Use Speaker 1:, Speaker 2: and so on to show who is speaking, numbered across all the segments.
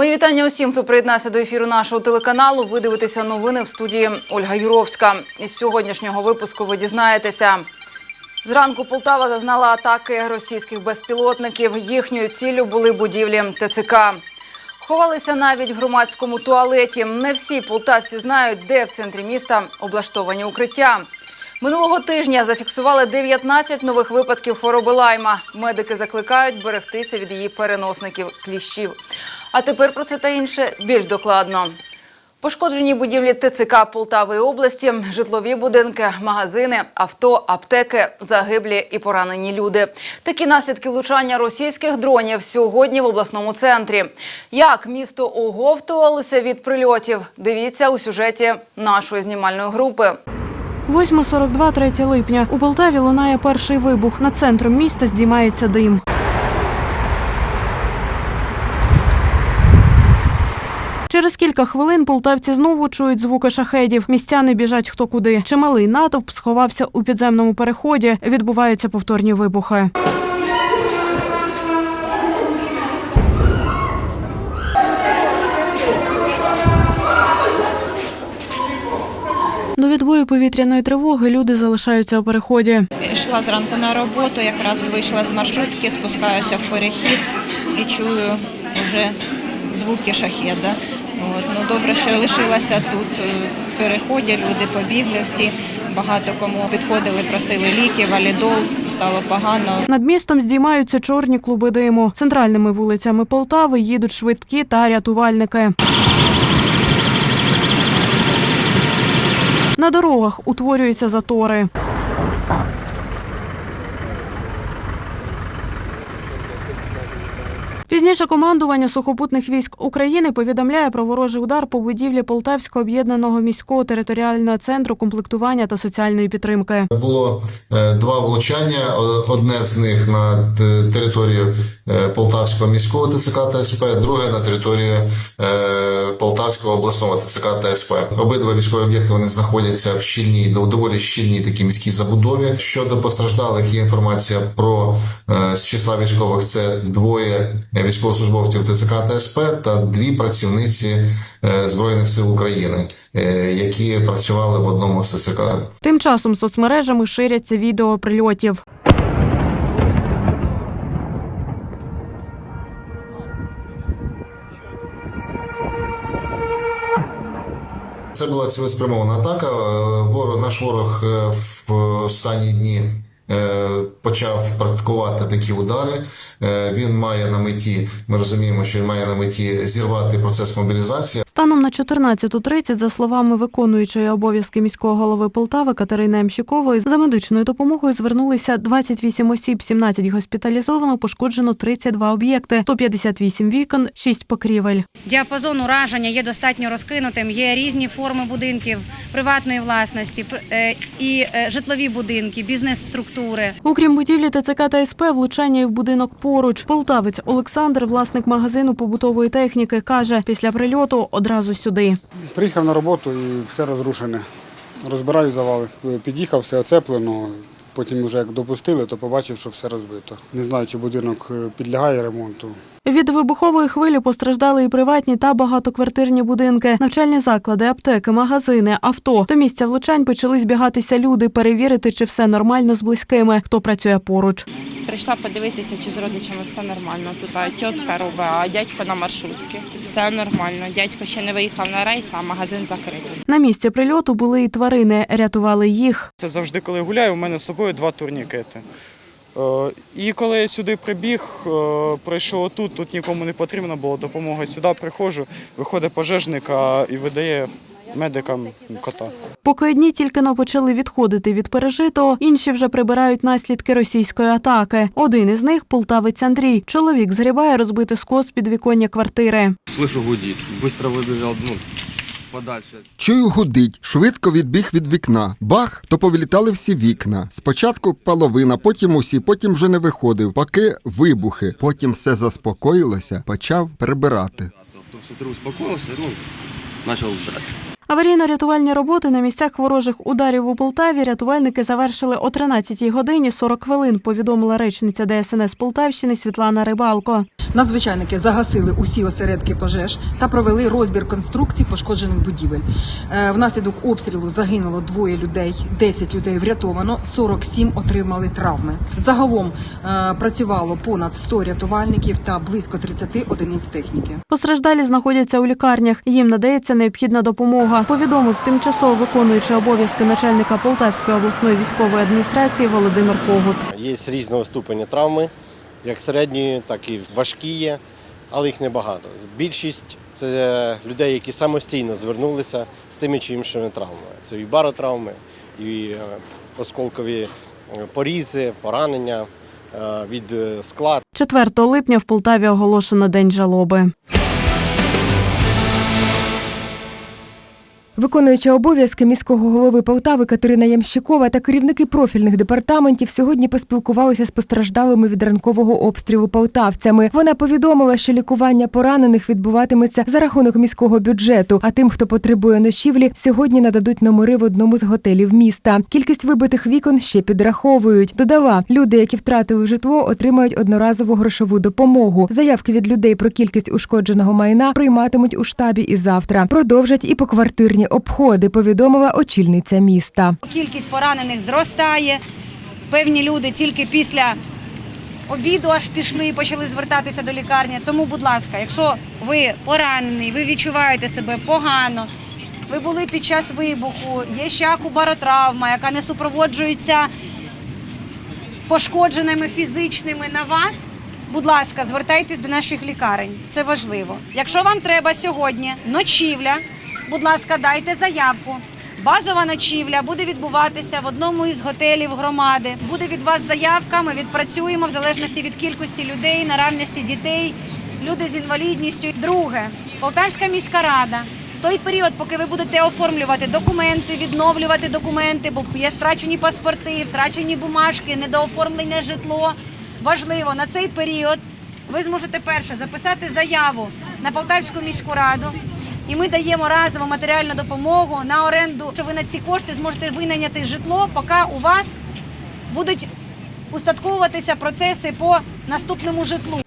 Speaker 1: Мої вітання усім, хто приєднався до ефіру нашого телеканалу. Ви дивитеся новини в студії Ольга Юровська. Із сьогоднішнього випуску ви дізнаєтеся. Зранку Полтава зазнала атаки російських безпілотників. Їхньою ціллю були будівлі ТЦК. Ховалися навіть в громадському туалеті. Не всі полтавці знають, де в центрі міста облаштовані укриття. Минулого тижня зафіксували 19 нових випадків хвороби лайма. Медики закликають берегтися від її переносників кліщів. А тепер про це та інше більш докладно. Пошкоджені будівлі ТЦК Полтави області, житлові будинки, магазини, авто, аптеки, загиблі і поранені люди. Такі наслідки влучання російських дронів сьогодні в обласному центрі. Як місто оговтувалося від прильотів? Дивіться у сюжеті нашої знімальної групи.
Speaker 2: 8.42, 3 липня. У Полтаві лунає перший вибух. Над центром міста здіймається дим. Через кілька хвилин полтавці знову чують звуки шахедів. Містяни біжать хто куди. Чималий натовп сховався у підземному переході. Відбуваються повторні вибухи. До відбою повітряної тривоги люди залишаються у переході.
Speaker 3: Йшла зранку на роботу, якраз вийшла з маршрутки, спускаюся в перехід і чую вже звуки шахеда. От. Ну, добре, що лишилася тут е, переході, люди побігли всі. Багато кому підходили, просили ліки, валідол, стало погано.
Speaker 2: Над містом здіймаються чорні клуби диму. Центральними вулицями Полтави їдуть швидкі та рятувальники. На дорогах утворюються затори. Пізніше командування сухопутних військ України повідомляє про ворожий удар по будівлі Полтавського об'єднаного міського територіального центру комплектування та соціальної підтримки.
Speaker 4: Було е, два влучання. Одне з них на територію е, Полтавського міського ТЦК та СП, друге на територію е, Полтавського обласного ТЦК та СП. Обидва військові об'єкти вони знаходяться в щільній, дов- доволі щільній такій міській забудові. Щодо постраждалих, є інформація про з числа військових. Це двоє військовослужбовців ТЦК та СП та дві працівниці е, Збройних сил України, е, які працювали в одному з ТЦК.
Speaker 2: Тим часом соцмережами ширяться відео прильотів.
Speaker 4: Це була цілеспрямована атака. Е, Ворог, наш ворог е, в останні дні е, почав практикувати такі удари. Е, Він має на меті, ми розуміємо, що він має на меті зірвати процес мобілізації.
Speaker 2: Станом на 14.30, за словами виконуючої обов'язки міського голови Полтави Катерини Ямщикової, за медичною допомогою звернулися 28 осіб, 17 госпіталізовано, пошкоджено 32 об'єкти, 158 вікон, 6 покрівель.
Speaker 5: Діапазон ураження є достатньо розкинутим. Є різні форми будинків приватної власності е, і е, житлові будинки, бізнес-структури.
Speaker 2: Окрім будівлі ТЦК та СП, влучання і в будинок поруч. Полтавець Олександр, власник магазину побутової техніки, каже, після прильоту одразу сюди.
Speaker 6: Приїхав на роботу і все розрушене. Розбираю завали. Під'їхав, все оцеплено. Потім, вже як допустили, то побачив, що все розбито. Не знаю, чи будинок е, підлягає ремонту.
Speaker 2: Від вибухової хвилі постраждали і приватні та багатоквартирні будинки, навчальні заклади, аптеки, магазини, авто. До місця влучань почали збігатися люди, перевірити, чи все нормально з близькими, хто працює поруч.
Speaker 7: Прийшла подивитися, чи з родичами все нормально. Тут а, тітка робить, а дядько на маршрутці. Все нормально. Дядько ще не виїхав на рейс, а магазин закритий.
Speaker 2: На місці прильоту були і тварини, рятували їх.
Speaker 8: Це завжди, коли гуляю, у мене з собою два турнікети. Е, І коли я сюди прибіг, е, пройшов тут, тут нікому не потрібна була допомога. Сюди приходжу, виходить пожежник а, і видає медикам кота.
Speaker 2: Поки одні тільки но почали відходити від пережитого, інші вже прибирають наслідки російської атаки. Один із них полтавець Андрій. Чоловік згрібає розбите скло з підвіконня квартири.
Speaker 9: Слышу гудит. Быстро выбежал, ну, подальше.
Speaker 10: Чую гудить, швидко відбіг від вікна. Бах, то повилітали всі вікна. Спочатку половина, потім усі, потім вже не виходив, поки вибухи. Потім все заспокоїлося, почав прибирати.
Speaker 9: Тобто смотрю, успокоївся, ну, почав убирать.
Speaker 2: Аварійно-рятувальні роботи на місцях ворожих ударів у Полтаві рятувальники завершили о 13 годині 40 хвилин, повідомила речниця ДСНС Полтавщини Світлана Рибалко.
Speaker 11: Надзвичайники загасили усі осередки пожеж та провели розбір конструкцій пошкоджених будівель. Е, Внаслідок обстрілу загинуло двоє людей, 10 людей врятовано, 47 отримали травми. Загалом е, працювало понад 100 рятувальників та близько 30 одиниць техніки.
Speaker 2: Постраждалі знаходяться у лікарнях. Їм надається необхідна допомога. Повідомив тимчасово виконуючий обов'язки начальника Полтавської обласної військової адміністрації Володимир Когут.
Speaker 12: Є різного ступеня травми, як середні, так і важкі є, але їх небагато. Більшість це людей, які самостійно звернулися з тими чи іншими травмами. Це і баротравми, і е, осколкові е, порізи, поранення е, від е, скла
Speaker 2: 4 липня в Полтаві оголошено день жалоби.
Speaker 13: Виконуюча обов'язки міського голови Полтави Катерина Ямщикова та керівники профільних департаментів сьогодні поспілкувалися з постраждалими від ранкового обстрілу полтавцями. Вона повідомила, що лікування поранених відбуватиметься за рахунок міського бюджету. А тим, хто потребує ночівлі, сьогодні нададуть номери в одному з готелів міста. Кількість вибитих вікон ще підраховують. Додала, люди, які втратили житло, отримають одноразову грошову допомогу. Заявки від людей про кількість ушкодженого майна прийматимуть у штабі і завтра. Продовжать і поквартирні обходи. Повідомила очільниця міста.
Speaker 5: Кількість поранених зростає. Певні люди тільки після обіду аж пішли і почали звертатися до лікарні. Тому, будь ласка, якщо ви поранений, ви відчуваєте себе погано, ви були під час вибуху, є ще акубаротравма, яка не супроводжується пошкодженими фізичними на вас. Будь ласка, звертайтесь до наших лікарень. Це важливо. Якщо вам треба сьогодні ночівля, будь ласка, дайте заявку. Базова ночівля буде відбуватися в одному із готелів громади. Буде від вас заявка. Ми відпрацюємо в залежності від кількості людей, наравності дітей, люди з інвалідністю. Друге, Полтавська міська рада. Той період, поки ви будете оформлювати документи, відновлювати документи, бо є втрачені паспорти, втрачені бумажки, недооформлене житло. Важливо на цей період ви зможете перше записати заяву на Полтавську міську раду. І ми даємо разову матеріальну допомогу на оренду, що ви на ці кошти зможете винайняти житло, поки у вас будуть устатковуватися процеси по наступному житлу.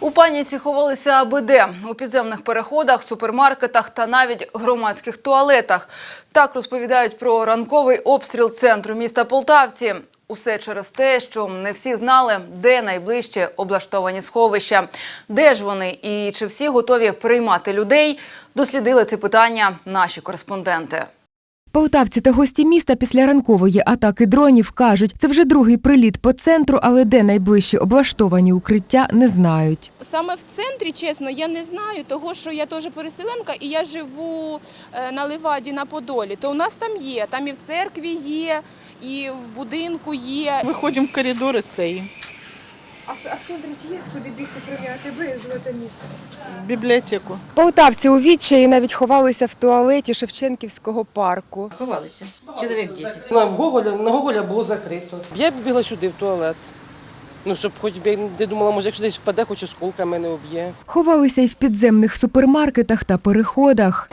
Speaker 1: У паніці ховалися аби де у підземних переходах, супермаркетах та навіть громадських туалетах. Так розповідають про ранковий обстріл центру міста Полтавці. Усе через те, що не всі знали, де найближче облаштовані сховища, де ж вони і чи всі готові приймати людей. Дослідили це питання наші кореспонденти.
Speaker 13: Полтавці та гості міста після ранкової атаки дронів кажуть, це вже другий приліт по центру, але де найближчі облаштовані укриття не знають.
Speaker 7: Саме в центрі, чесно, я не знаю, того що я теж переселенка і я живу е, на Ливаді на Подолі. То у нас там є, там і в церкві є, і в будинку є.
Speaker 11: Виходимо в коридори, стоїмо.
Speaker 13: А, в центрі чи є куди бігти прийняти визвати місто?
Speaker 11: В бібліотеку.
Speaker 13: Полтавці у відчаї навіть ховалися в туалеті Шевченківського парку.
Speaker 14: Ховалися. Чоловік 10.
Speaker 11: На Гоголя, на Гоголя було закрито. Я бігла сюди в туалет. Ну, щоб хоч би не думала, може, якщо десь впаде, хоч осколка мене об'є.
Speaker 13: Ховалися й в підземних супермаркетах та переходах.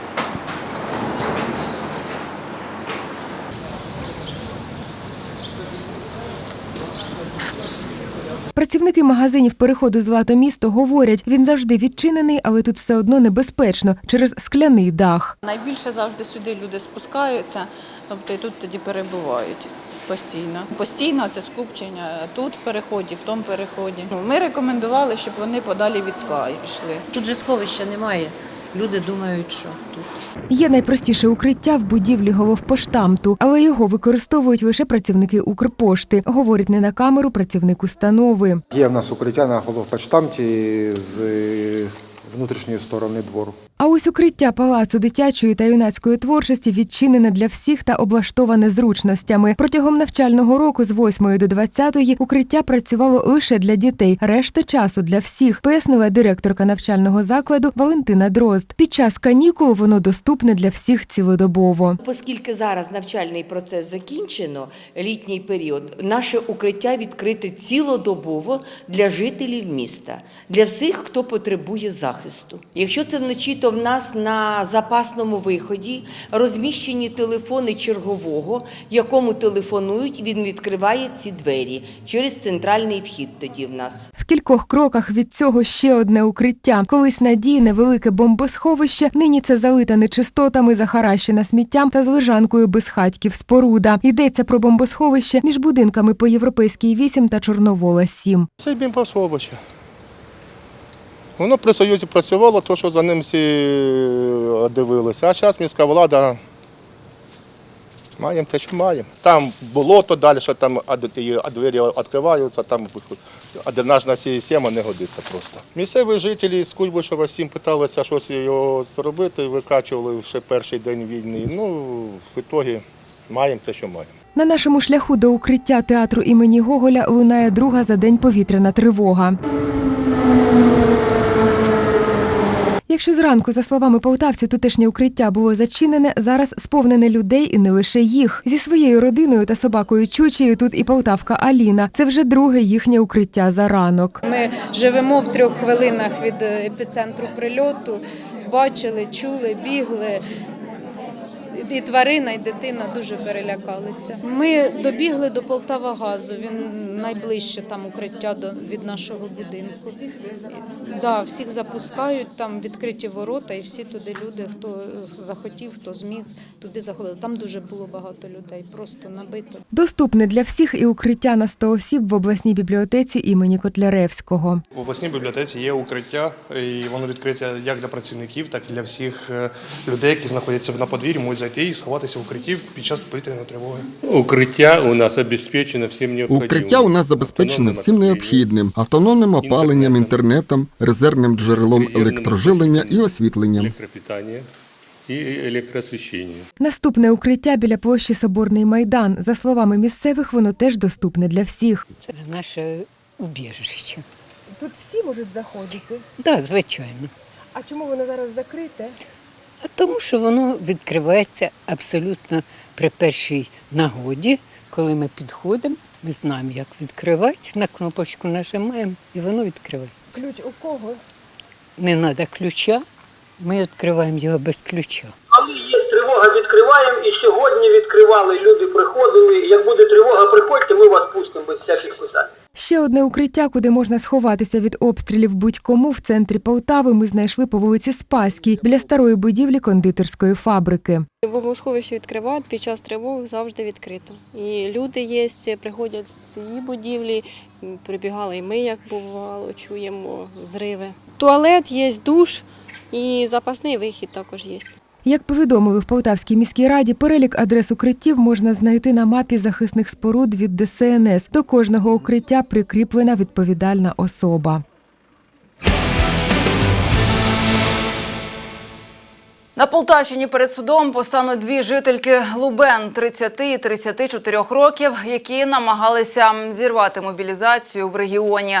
Speaker 13: Працівники магазинів переходу Злато місто говорять, він завжди відчинений, але тут все одно небезпечно через скляний дах.
Speaker 14: Найбільше завжди сюди люди спускаються, тобто і тут тоді перебувають постійно. Постійно це скупчення тут в переході, в тому переході. Ми рекомендували, щоб вони подалі від скла йшли.
Speaker 15: Тут же сховища немає. Люди думають, що тут.
Speaker 13: Є найпростіше укриття в будівлі головпоштамту, але його використовують лише працівники Укрпошти, говорить не на камеру працівник установи.
Speaker 16: Є в нас укриття на головпоштамті з внутрішньої сторони двору.
Speaker 13: А ось укриття палацу дитячої та юнацької творчості відчинене для всіх та облаштоване зручностями. Протягом навчального року з 8 до 20 укриття працювало лише для дітей, решта часу для всіх, пояснила директорка навчального закладу Валентина Дрозд. Під час канікул воно доступне для всіх цілодобово.
Speaker 17: Оскільки зараз навчальний процес закінчено, літній період, наше укриття відкрите цілодобово для жителів міста, для всіх, хто потребує захисту. Захисту. Якщо це вночі, то в нас на запасному виході розміщені телефони чергового, якому телефонують, він відкриває ці двері через центральний вхід. Тоді в нас.
Speaker 13: В кількох кроках від цього ще одне укриття. Колись надійне велике бомбосховище. Нині це залита нечистотами, захаращена сміттям та з лежанкою безхатьків споруда. Йдеться про бомбосховище між будинками по європейській 8 та Чорновола 7.
Speaker 18: Це бімбосховище. Воно при Союзі працювало, то що за ним всі е, дивилися. А зараз міська влада маємо те, що маємо. Там болото далі, що там двері відкриваються, там дренажна система не годиться просто. Місцеві жителі з Кульбишева всім питалися щось його зробити, викачували ще перший день війни. Ну, в ітогі маємо те, що маємо.
Speaker 13: На нашому шляху до укриття театру імені Гоголя лунає друга за день повітряна тривога. Якщо зранку, за словами полтавців, тутешнє укриття було зачинене, зараз сповнене людей і не лише їх. Зі своєю родиною та собакою Чучею тут і полтавка Аліна. Це вже друге їхнє укриття за ранок.
Speaker 19: Ми живемо в трьох хвилинах від е, епіцентру прильоту. Бачили, чули, бігли. І тварина, і дитина дуже перелякалися. Ми добігли до Полтава газу. Він найближче там укриття до від нашого будинку. Да, всіх запускають, там відкриті ворота, і всі туди люди, хто захотів, хто зміг, туди заходили. Там дуже було багато людей, просто набито.
Speaker 13: Доступне для всіх і укриття на 100 осіб в обласній бібліотеці імені Котляревського.
Speaker 20: В обласній бібліотеці є укриття, і воно відкрите як для працівників, так і для всіх е, людей, які знаходяться на подвір'ї, можуть зайти і сховатися в укритті під час повітряної тривоги.
Speaker 21: Укриття у нас обезпечено всім необхідним.
Speaker 10: Укриття у нас забезпечено всім необхідним: автономним опаленням, інтернетом, резервним джерелом електрожилення і освітленням.
Speaker 21: І електроосвіщення.
Speaker 13: Наступне укриття біля площі Соборний майдан. За словами місцевих, воно теж доступне для всіх.
Speaker 22: Це наше убіжище.
Speaker 23: Тут всі можуть заходити.
Speaker 22: Так, звичайно.
Speaker 23: А чому воно зараз закрите?
Speaker 22: А тому, що воно відкривається абсолютно при першій нагоді, коли ми підходимо, ми знаємо, як відкривати, на кнопочку нажимаємо і воно відкривається.
Speaker 23: Ключ у кого?
Speaker 22: Не треба ключа, ми відкриваємо його без ключа.
Speaker 24: Коли є тривога, відкриваємо. І сьогодні відкривали, люди приходили. Як буде тривога, приходьте, ми вас пустимо без всяких питань.
Speaker 13: Ще одне укриття, куди можна сховатися від обстрілів будь-кому в центрі Полтави. Ми знайшли по вулиці Спаській біля старої будівлі кондитерської фабрики.
Speaker 25: Бомбосховище відкривають під час тривог завжди відкрито. І люди є, приходять з цієї будівлі, прибігали і ми, як бувало, чуємо зриви. Туалет є, душ і запасний вихід також є.
Speaker 13: Як повідомили в Полтавській міській раді, перелік адрес укриттів можна знайти на мапі захисних споруд від ДСНС. До кожного укриття прикріплена відповідальна особа.
Speaker 1: На Полтавщині перед судом постануть дві жительки Лубен 30 і 34 років, які намагалися зірвати мобілізацію в регіоні.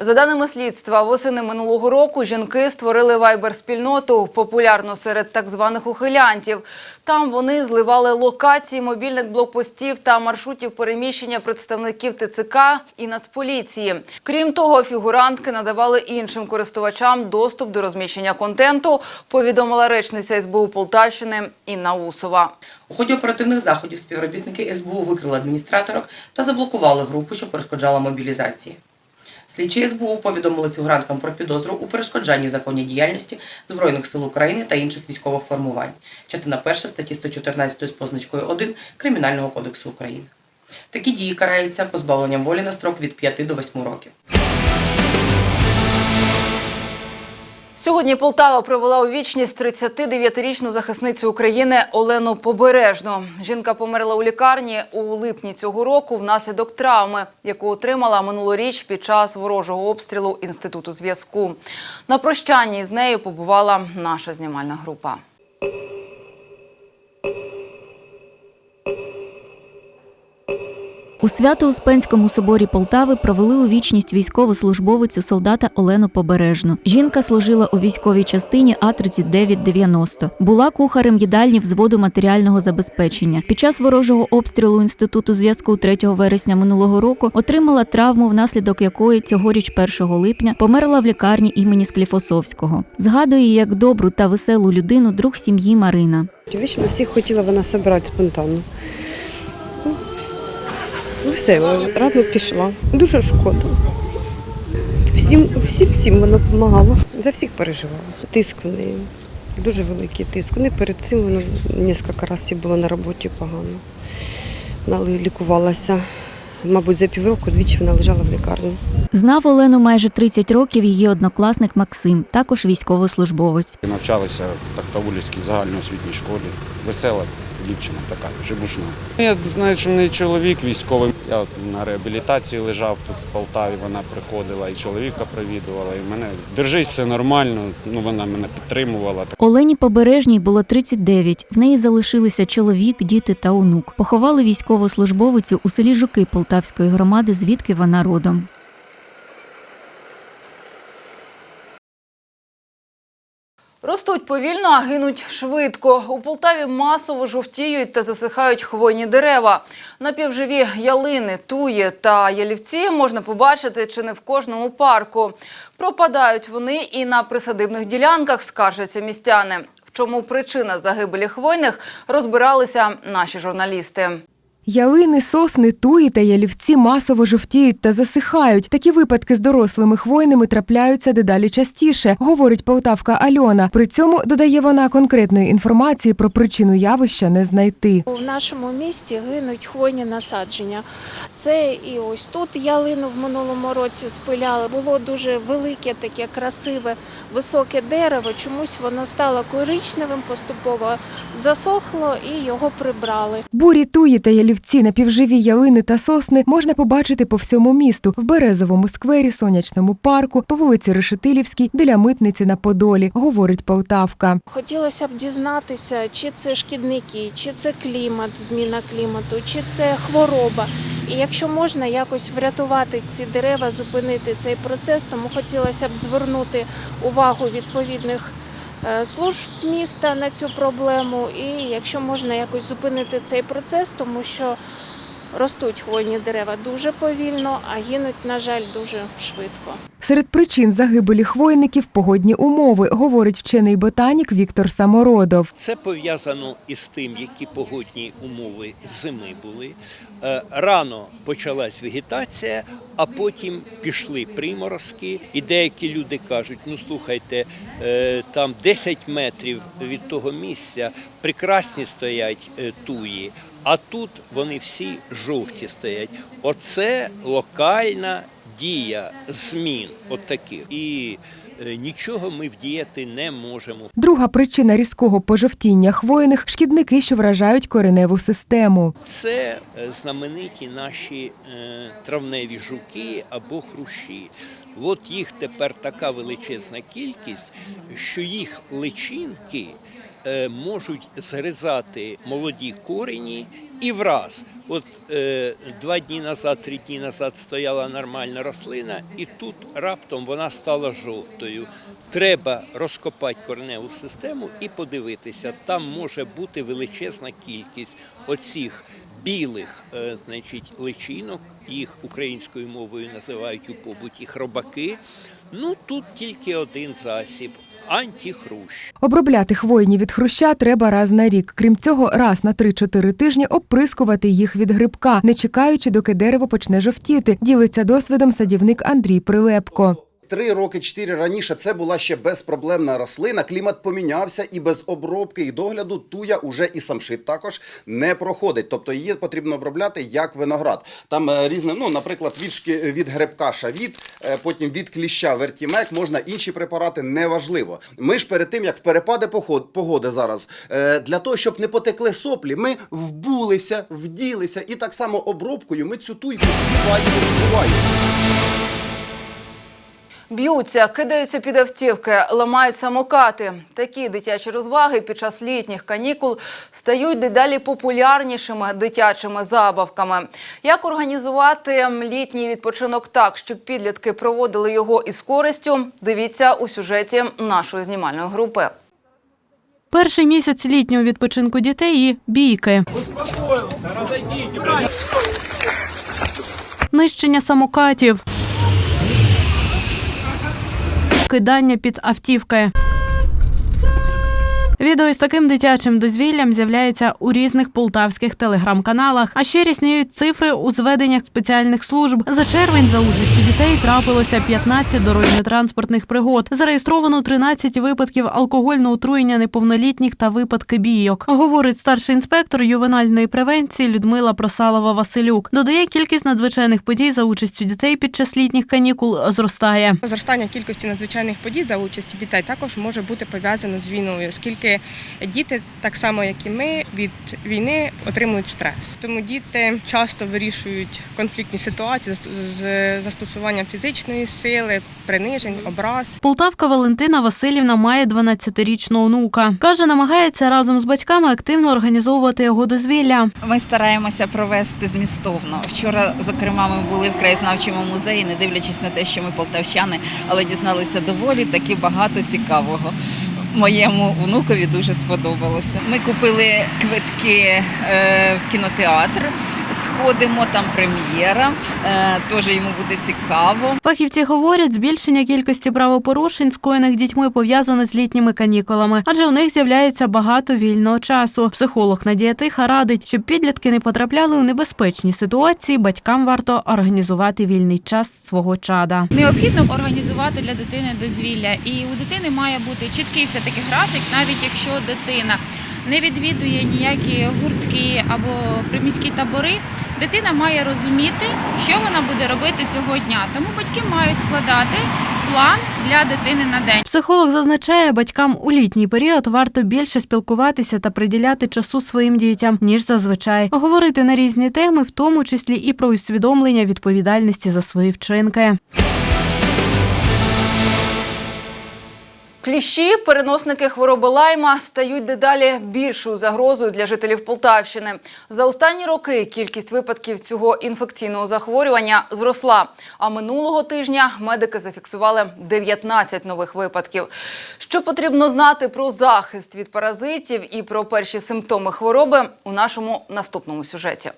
Speaker 1: За даними слідства, восени минулого року жінки створили вайбер-спільноту, популярну серед так званих ухилянтів. Там вони зливали локації мобільних блокпостів та маршрутів переміщення представників ТЦК і Нацполіції. Крім того, фігурантки надавали іншим користувачам доступ до розміщення контенту, повідомила речниця СБУ Полтавщини Інна Усова.
Speaker 26: У ході оперативних заходів співробітники СБУ викрили адміністраторок та заблокували групу, що перешкоджала мобілізації. Слідчі СБУ повідомили фігуранткам про підозру у перешкоджанні законній діяльності Збройних сил України та інших військових формувань. Частина 1 статті 114 з позначкою 1 Кримінального кодексу України. Такі дії караються позбавленням волі на строк від 5 до 8 років.
Speaker 1: Сьогодні Полтава провела у вічність 39-річну захисницю України Олену Побережну. Жінка померла у лікарні у липні цього року внаслідок травми, яку отримала минулоріч під час ворожого обстрілу інституту зв'язку. На прощанні з нею побувала наша знімальна група.
Speaker 27: У Свято-Успенському соборі Полтави провели у вічність військовослужбовицю солдата Олену Побережну. Жінка служила у військовій частині А 3990 Була кухарем їдальні взводу матеріального забезпечення. Під час ворожого обстрілу інституту зв'язку 3 вересня минулого року отримала травму, внаслідок якої цьогоріч 1 липня померла в лікарні імені Скліфосовського. Згадує як добру та веселу людину друг сім'ї Марина.
Speaker 28: Вічно всіх хотіла вона зібрати спонтанно. Ну, Весела, рано пішла. Дуже шкода. Всім, всім, всім вона допомагала. За всіх переживала. Тиск в неї. Дуже великий тиск. Вони перед цим воно кілька разів було на роботі погано. Вона лікувалася. Мабуть, за півроку двічі вона лежала в лікарні.
Speaker 27: Знав Олену майже 30 років її однокласник Максим, також військовослужбовець.
Speaker 29: Навчалися в Тахтаулівській загальноосвітній школі. Весела дівчина така, вже жибушна. Я знаю, що в неї чоловік військовий. Я на реабілітації лежав тут в Полтаві, вона приходила і чоловіка провідувала, і мене держись, все нормально. Ну вона мене підтримувала.
Speaker 27: Олені Побережній було 39. В неї залишилися чоловік, діти та онук. Поховали військовослужбовицю у селі Жуки Полтавської громади, звідки вона родом.
Speaker 1: Ростуть повільно, а гинуть швидко. У Полтаві масово жовтіють та засихають хвойні дерева. Напівживі ялини, туї та ялівці можна побачити чи не в кожному парку. Пропадають вони і на присадибних ділянках, скаржаться містяни. В чому причина загибелі хвойних, розбиралися наші журналісти.
Speaker 13: Ялини, сосни, туї та ялівці масово жовтіють та засихають. Такі випадки з дорослими хвойними трапляються дедалі частіше, говорить полтавка Альона. При цьому додає вона конкретної інформації про причину явища не знайти.
Speaker 30: У нашому місті гинуть хвойні насадження. Це і ось тут ялину в минулому році спиляли. Було дуже велике, таке красиве, високе дерево. Чомусь воно стало коричневим, поступово засохло і його прибрали.
Speaker 13: Бурі туї та ялівці, напівживі ялини та сосни можна побачити по всьому місту в Березовому сквері, Сонячному парку, по вулиці Решетилівській, біля митниці на Подолі, говорить Полтавка.
Speaker 30: Хотілося б дізнатися, чи це шкідники, чи це клімат, зміна клімату, чи це хвороба. І якщо можна якось врятувати ці дерева, зупинити цей процес, тому хотілося б звернути увагу відповідних служб міста на цю проблему. І якщо можна якось зупинити цей процес, тому що ростуть хвойні дерева дуже повільно, а гинуть, на жаль, дуже швидко.
Speaker 13: Серед причин загибелі хвойників погодні умови, говорить вчений ботанік Віктор Самородов.
Speaker 31: Це пов'язано із тим, які погодні умови зими були. Е, Рано почалась вегетація, а потім пішли приморозки. І деякі люди кажуть: ну слухайте, е, там 10 метрів від того місця прекрасні стоять е, туї, а тут вони всі жовті стоять. Оце локальна дія змін от таких. І е, нічого ми вдіяти не можемо.
Speaker 13: Друга причина різкого пожовтіння хвойних шкідники, що вражають кореневу систему.
Speaker 31: Це е, знамениті наші е, травневі жуки або хрущі. От їх тепер така величезна кількість, що їх личинки можуть зрізати молоді корені і враз. От е, два дні назад, три дні назад стояла нормальна рослина, і тут раптом вона стала жовтою. Треба розкопати кореневу систему і подивитися. Там може бути величезна кількість оцих білих е, значить, личинок, їх українською мовою називають у побуті хробаки. Ну тут тільки один засіб антихрущ.
Speaker 13: Обробляти хвойні від хруща треба раз на рік. Крім цього, раз на 3-4 тижні оприскувати їх від грибка, не чекаючи, доки дерево почне жовтіти. Ділиться досвідом садівник Андрій Прилепко.
Speaker 32: Три роки, чотири раніше це була ще безпроблемна рослина. Клімат помінявся і без обробки і догляду туя уже і самшит також не проходить. Тобто її потрібно обробляти як виноград. Там е, різне, ну, наприклад, від, шки- від грибка шавіт, е, потім від кліща вертімек, можна інші препарати, неважливо. Ми ж перед тим, як в перепади поход- погоди зараз, е, для того, щоб не потекли соплі, ми вбулися, вділися і так само обробкою ми цю туйку вбиваємо, вбиваємо.
Speaker 1: Б'ються, кидаються під автівки, ламають самокати. Такі дитячі розваги під час літніх канікул стають дедалі популярнішими дитячими забавками. Як організувати літній відпочинок так, щоб підлітки проводили його із користю? Дивіться у сюжеті нашої знімальної групи.
Speaker 2: Перший місяць літнього відпочинку дітей і бійки. Нищення самокатів. Кидання під автівки. Відео із таким дитячим дозвіллям з'являється у різних полтавських телеграм-каналах. А ще рісніють цифри у зведеннях спеціальних служб. За червень за участю дітей трапилося 15 дорожньо-транспортних пригод. Зареєстровано 13 випадків алкогольного отруєння неповнолітніх та випадки бійок. Говорить старший інспектор ювенальної превенції Людмила Просалова Василюк. Додає, кількість надзвичайних подій за участю дітей під час літніх канікул зростає.
Speaker 33: Зростання кількості надзвичайних подій за участі дітей також може бути пов'язано з війною, оскільки діти, так само як і ми, від війни отримують стрес. Тому діти часто вирішують конфліктні ситуації з- з застосуванням фізичної сили, принижень, образ.
Speaker 2: Полтавка Валентина Васильівна має 12-річного онука. Каже, намагається разом з батьками активно організовувати його дозвілля.
Speaker 34: Ми стараємося провести змістовно. Вчора, зокрема, ми були в краєзнавчому музеї, не дивлячись на те, що ми полтавчани, але дізналися доволі таки багато цікавого. Моєму внукові дуже сподобалося. Ми купили квитки е, в кінотеатр, сходимо там прем'єра, е, теж йому буде цікаво.
Speaker 2: Фахівці говорять, збільшення кількості правопорушень, скоєних дітьми, пов'язано з літніми канікулами, адже у них з'являється багато вільного часу. Психолог Надія Тиха радить, щоб підлітки не потрапляли у небезпечні ситуації. Батькам варто організувати вільний час свого чада.
Speaker 35: Необхідно організувати для дитини дозвілля, і у дитини має бути чіткий все таки графік, навіть якщо дитина не відвідує ніякі гуртки або приміські табори. Дитина має розуміти, що вона буде робити цього дня. Тому батьки мають складати план для дитини на день.
Speaker 2: Психолог зазначає, батькам у літній період варто більше спілкуватися та приділяти часу своїм дітям, ніж зазвичай. Говорити на різні теми, в тому числі і про усвідомлення відповідальності за свої вчинки.
Speaker 1: Кліщі, переносники хвороби лайма, стають дедалі більшою загрозою для жителів Полтавщини. За останні роки кількість випадків цього інфекційного захворювання зросла. А минулого тижня медики зафіксували 19 нових випадків. Що потрібно знати про захист від паразитів і про перші симптоми хвороби у нашому наступному сюжеті.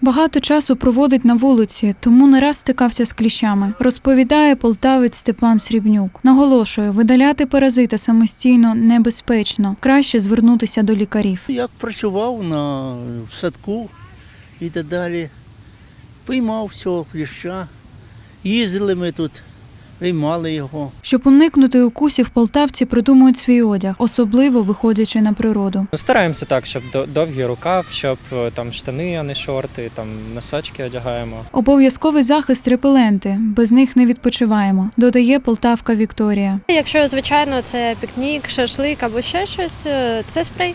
Speaker 36: Багато часу проводить на вулиці, тому не раз стикався з кліщами. Розповідає полтавець Степан Срібнюк. Наголошує, видаляти паразита самостійно небезпечно. Краще звернутися до лікарів.
Speaker 29: Як працював на в садку і так далі, піймав всього кліща, їздили ми тут, виймали його.
Speaker 36: Щоб уникнути укусів, полтавці придумують свій одяг, особливо виходячи на природу.
Speaker 37: Стараємося так, щоб до- довгий рукав, щоб е, там штани, а не шорти, там носочки одягаємо.
Speaker 36: Обов'язковий захист репеленти. Без них не відпочиваємо, додає Полтавка Вікторія.
Speaker 38: Якщо звичайно це пікнік, шашлик або ще щось, е, це спрей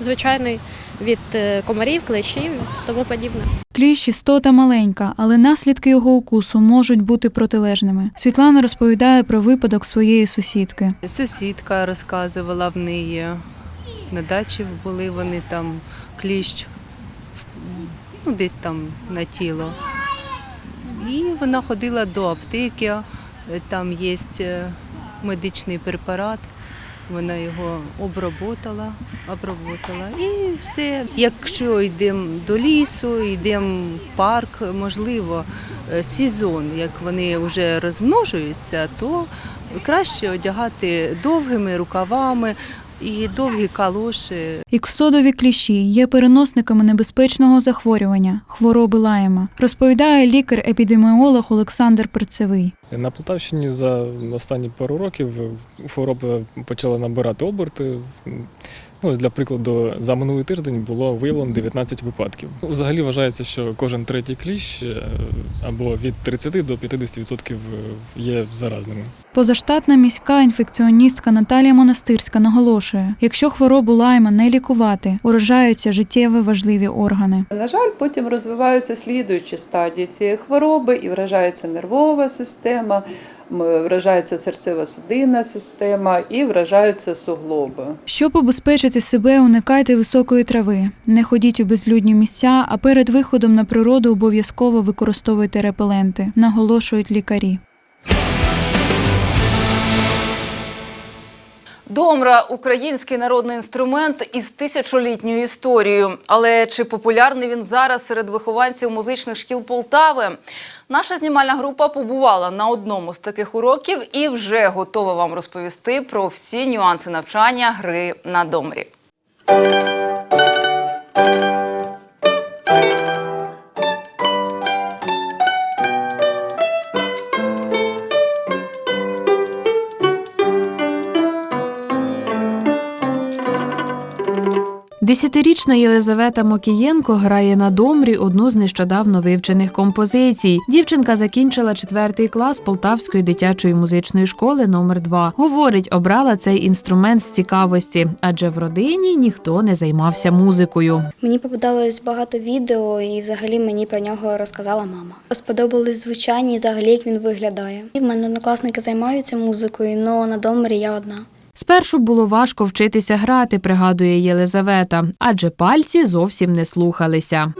Speaker 38: звичайний від е, комарів, клещів, тому подібне.
Speaker 36: Кліщ істота маленька, але наслідки його укусу можуть бути протилежними. Світлана розповідає про випадок своєї сусідки.
Speaker 39: Сусідка розказувала в неї. На дачі були вони там кліщ, ну десь там на тіло. І вона ходила до аптеки, там є е, медичний препарат. Вона його оброботала, оброботала і все. Якщо йдемо до лісу, йдемо в парк, можливо, е, сезон, як вони вже розмножуються, то краще одягати довгими рукавами і довгі калоші.
Speaker 36: Іксодові кліщі є переносниками небезпечного захворювання хвороби лайма, розповідає лікар-епідеміолог Олександр Перцевий.
Speaker 40: На Полтавщині за останні пару років хвороби почали набирати оберти. Ну, для прикладу, за минулий тиждень було виявлено 19 випадків. Взагалі вважається, що кожен третій кліщ е, або від 30 до 50% є заразними.
Speaker 36: Позаштатна міська інфекціоністка Наталія Монастирська наголошує: якщо хворобу лайма не лікувати, уражаються життєво важливі органи.
Speaker 41: На жаль, потім розвиваються слідуючі стадії цієї хвороби і вражається нервова система,
Speaker 42: вражається серцево-судинна система і вражаються суглоби.
Speaker 36: Щоб обезпечити себе, уникайте високої трави. Не ходіть у безлюдні місця, а перед виходом на природу обов'язково використовуйте репеленти, наголошують лікарі.
Speaker 1: Домра український народний інструмент із тисячолітньою історією. Але чи популярний він зараз серед вихованців музичних шкіл Полтави? Наша знімальна група побувала на одному з таких уроків і вже готова вам розповісти про всі нюанси навчання гри на домрі.
Speaker 37: Десятирічна Єлизавета Мокієнко грає на домрі одну з нещодавно вивчених композицій. Дівчинка закінчила четвертий клас Полтавської дитячої музичної школи номер 2 Говорить, обрала цей інструмент з цікавості, адже в родині ніхто не займався музикою.
Speaker 43: Мені попадалось багато відео, і взагалі мені про нього розказала мама. Сподобалось звучання і взагалі як він виглядає. І в мене однокласники займаються музикою, але на домері я одна.
Speaker 37: Спершу було важко вчитися грати, пригадує Єлизавета, адже пальці зовсім не слухалися.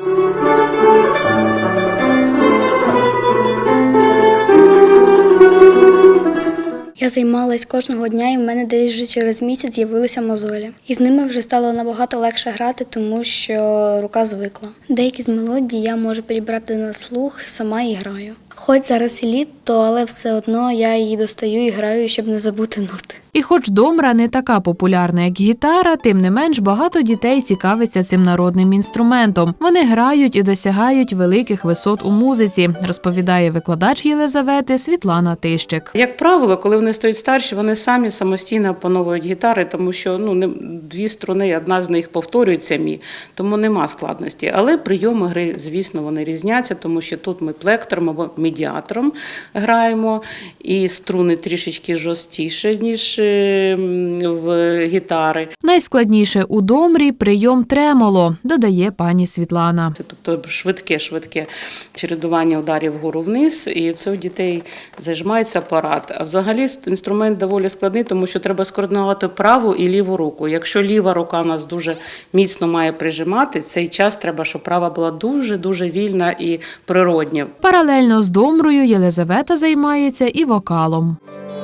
Speaker 43: Я займалась кожного дня, і в мене десь вже через місяць з'явилися мозолі. І з ними вже стало набагато легше грати, тому що рука звикла. Деякі з мелодій я можу підібрати на слух, сама і граю. Хоч зараз і літо, але все одно я її достаю і граю, щоб не забути ноти.
Speaker 37: І хоч домра не така популярна, як гітара, тим не менш багато дітей цікавиться цим народним інструментом. Вони грають і досягають великих висот у музиці, розповідає викладач Єлизавети Світлана Тищик.
Speaker 44: Як правило, коли вони стають старші, вони самі самостійно опановують гітари, тому що ну не дві струни, одна з них повторюють самі, тому нема складності. Але прийоми гри, звісно, вони різняться, тому що тут ми плектором або медіатором граємо, і струни трішечки жорсткіше, ніж е, в гітари.
Speaker 37: Найскладніше у домрі прийом тремоло, додає пані Світлана.
Speaker 44: Тобто швидке, швидке чередування ударів вгору вниз, і це у дітей зажимається апарат. А взагалі інструмент доволі складний, тому що треба скоординувати праву і ліву руку. Якщо ліва рука нас дуже міцно має прижимати, цей час треба, щоб права була дуже дуже вільна і природня.
Speaker 37: Паралельно з домрою Єлизавета займається і вокалом.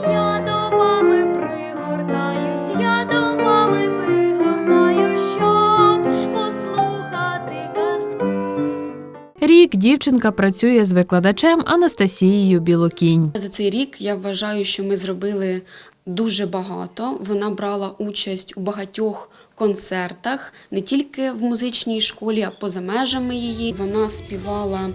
Speaker 43: Я до мами пригортаюсь, я до мами пригортаю, щоб послухати казки.
Speaker 37: Рік дівчинка працює з викладачем Анастасією Білокінь.
Speaker 39: За цей рік я вважаю, що ми зробили дуже багато. Вона брала участь у багатьох концертах, не тільки в музичній школі, а поза межами її. Вона співала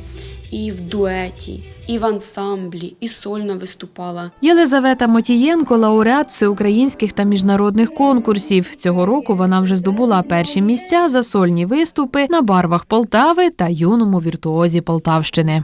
Speaker 39: і в дуеті, і в ансамблі, і сольно виступала.
Speaker 37: Єлизавета Мотієнко лауреат всеукраїнських та міжнародних конкурсів. Цього року вона вже здобула перші місця за сольні виступи на барвах Полтави та юному віртуозі Полтавщини.